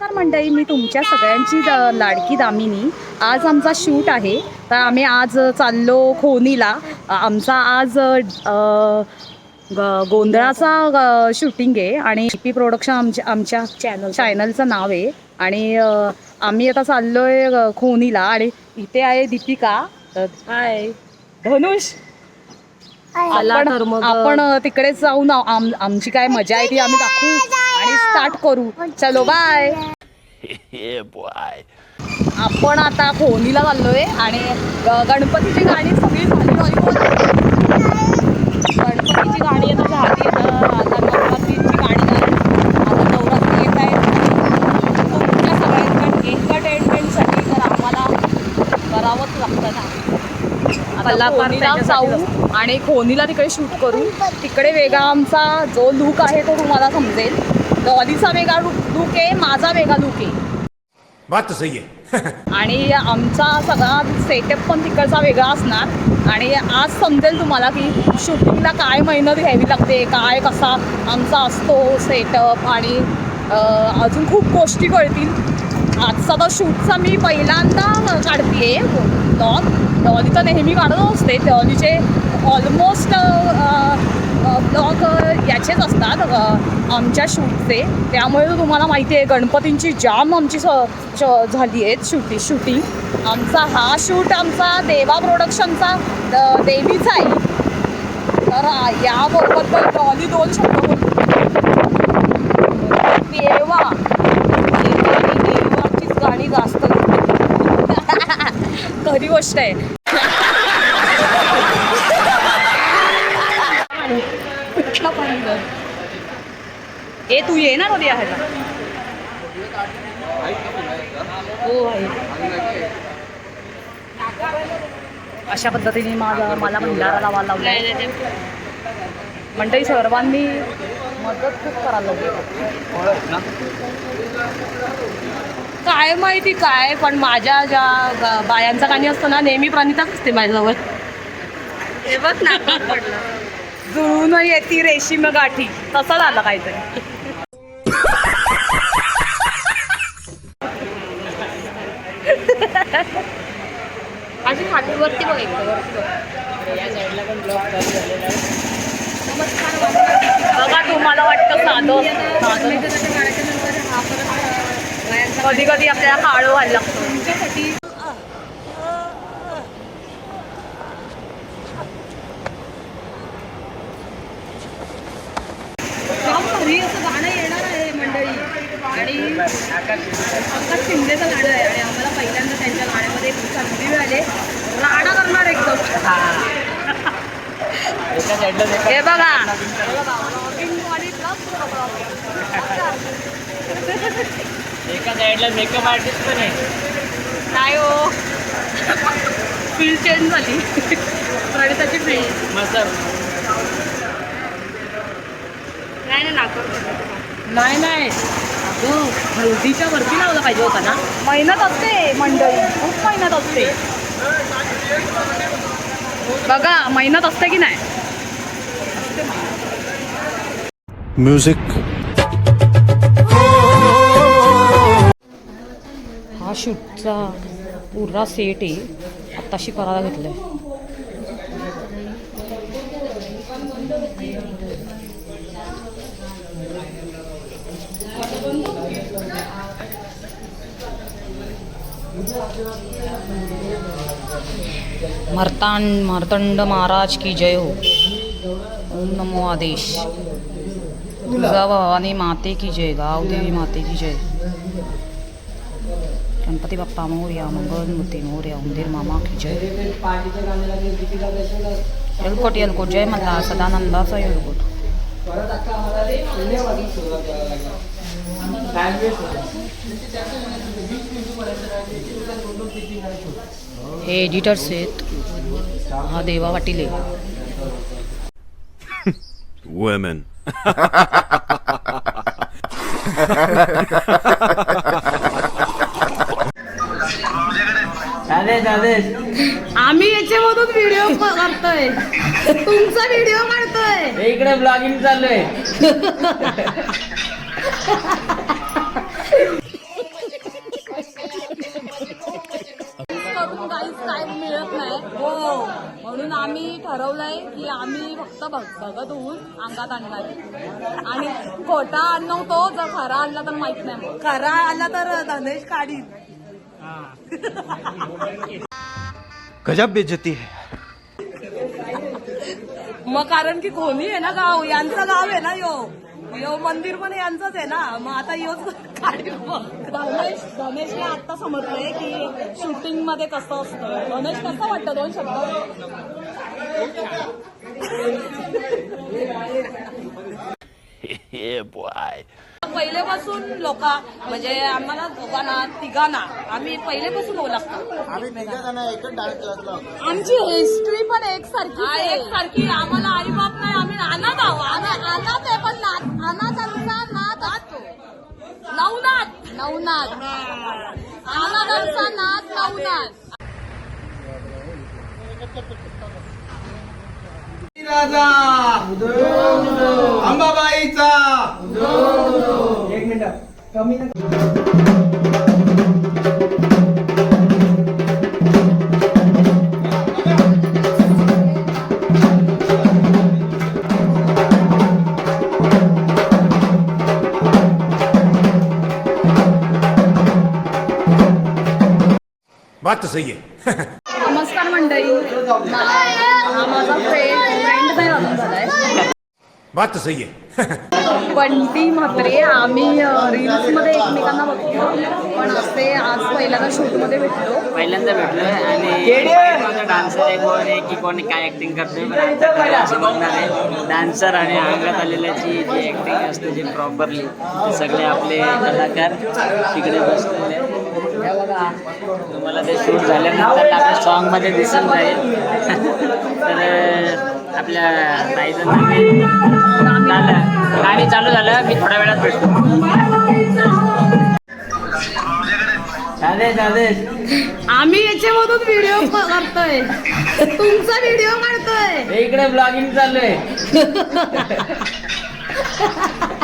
नमस्कार मंडळी मी तुमच्या सगळ्यांची द- लाडकी दामिनी. आज आमचा शूट आहे. तर आम्ही आज चाललो खोनीला. आमचा आज अ, ग- गोंधळाचा शूटिंग आहे आणि पी प्रोडक्शन आमच्या आमच्या चॅनल चॅनलचं नाव आहे. आणि अ, आम्ही आता चाललोय अ, खोनीला. आणि इथे आहे दीपिका. हाय धनुष. आपण तर मग. आपण अ, तिकडेच जाऊन आ- आम- आमची काय मजा आहे ती आम्ही दाखवू. आणि स्टार्ट करू. चलो बाय boy. आपण आता खोनीला चाललोय आणि गणपतीची गाणी सगळी झाली गणपतीची गाणी आता झाली आता आता नवरात्रीची गाणी झाली आता नवरात्री येत आहे तुमच्या सगळ्यांच्या एंटरटेनमेंटसाठी तर आम्हाला करावंच लागतं ना. आता कलाकार जाऊ आणि खोनीला तिकडे शूट करू. तिकडे वेगळा आमचा जो लुक आहे तो तुम्हाला समजेल. डॉलीचा वेगळा लुक आहे माझा वेगळा लुक आहे. बात सही है आणि आमचा सगळा सेटअप पण तिकडचा वेगळा असणार. आणि आज समजेल तुम्हाला की शूटिंगला काय मेहनत घ्यावी लागते काय कसा आमचा असतो सेटअप आणि अजून खूप गोष्टी कळतील. आजचा तर शूटचा मी पहिल्यांदा काढते ब्लॉग डॉली तर नेहमी काढत असते. डॉलीचे ऑलमोस्ट ब्लॉग याचेच असतात आमच्या शूटचे. त्यामुळे तर तुम्हाला माहिती आहे गणपतींची जाम आमची स झाली आहेत शूटी शूटिंग आमचा हा शूट आमचा देवा प्रोडक्शनचा द- देवीचा आहे. तर याबरोबर डॉली दोन शब्द देवा. देवाचीच गाणी जास्त. खरी गोष्ट आहे. ए तू ये ना कधी आहे हो आहे. अशा पद्धतीने माझा मला भंडारा लावायला लावला. मंडळी सर्वांनी मदत खूप करायला लावली. काय माहिती काय पण माझ्या ज्या ग- बायांचा गाणी असतं ना नेहमी प्रणिताच असते माझ्याजवळ. हे बघ ना येती रेशीम गाठी. तसं झालं काहीतरी. अशी खाली वरती बघ एकदा वरती. बघ या साईडला पण ब्लॉक चालू झालेला आहे बघा तुम्हाला वाटतं साधं साधं कधी कधी आपल्याला काळं व्हायला लागतं भारी असं गाणं येणार आहे मंडळी. आणि पंकज शिंदेचं गाणं आहे आणि आम्हाला पहिल्यांदा त्यांच्या गाण्यामध्ये एक संधी मिळाली. राडा करणार एकदम. हे. बघा. एका साईडला मेकअप आर्टिस्ट पण आहे. काय हो. फील्ड चेंज झाली. प्रणिताची फील्ड मस्त. नाही नाही. नाही अगं हळदीच्या वरती लावला पाहिजे होता ना. मेहनत असते मंडळी. खूप मेहनत असते. बघा मेहनत असते की नाही? म्यूजिक हा शूटचा पुरा सेट आहे. आत्ताशी करायला घेतलाय. मर्तांड मार्तंड महाराज की जय हो। ओम नमो आदेश। दुर्गा भवानी माते की जय गाव देवी माते की जय। गणपती बाप्पा मोर्या मंगलमूर्ती मोर्या उंदीर मामा की जय। येलकोट येलकोट जय मल्ला सदानंदाचा येलकोट। हे एडिटर्स आहेत हा देवा वाटीले चालेल आम्ही याच्यामधून व्हिडिओ करतोय तुमचा व्हिडिओ काढतोय. इकडे ब्लॉगिंग चालू आहे मिळत नाही हो म्हणून आम्ही ठरवलंय की आम्ही फक्त भगत होऊन अंगात आणणार. आणि खोटा आणवतो जर खरा आणला तर माहीत नाही खरा आला तर धनेश काढी गजब बेजती है। मग कारण की कोणी आहे ना गाव यांचं गाव आहे ना यो. यो मंदिर पण यांचंच आहे ना. मग आता योच गणेश गणेशला आता समजलंय की शूटिंगमध्ये कसं असतं गणेश कसं वाटतं? दोन शब्द. पहिलेपासून लोक म्हणजे आम्हाला दोघांना तिघांना आम्ही पहिलेपासून ओळखतो. आम्ही आमची हिस्ट्री पण एक सारखी हा, एक सारखी आम्हाला आई बाप नाही आम्ही अनाथ आहोत अनाथ आहे पण नाथ अनाथांचा नाथ नवनाथ. नवनाथ. अनाथांचा नाथ नवनाथ. राजा. अंबाबाईचा. बात तो सही है। नमस्कार मंडळी. मा- हा माझा फ्रेंड फ्रेंड नाही अजून झालाय. बात तो सही है। बंटी म्हात्रे आम्ही रील्समध्ये एकमेकांना बघतो पण असे आज पहिल्यांदा शूटमध्ये भेटलो. पहिल्यांदा भेटलोय आणि डान्सर आहे कोण आहे की कोणी काय खरं असं बघणार आहे. डान्सर आणि अंगात आलेल्याची जी ऍक्टिंग असते जी प्रॉपरली सगळे आपले कलाकार तिकडे बसलेले तुम्हाला ते शूट झाल्यानंतर आपल्या सॉन्गमध्ये दिसून जाईल. तर आपल्या ताईचं झालं गाणी चालू झालं. मी थोड्या वेळात भेटतो. आम्ही याच्यामधून व्हिडिओ करतोय तुमचा व्हिडिओ काढतोय. इकडे ब्लॉगिंग चालू आहे.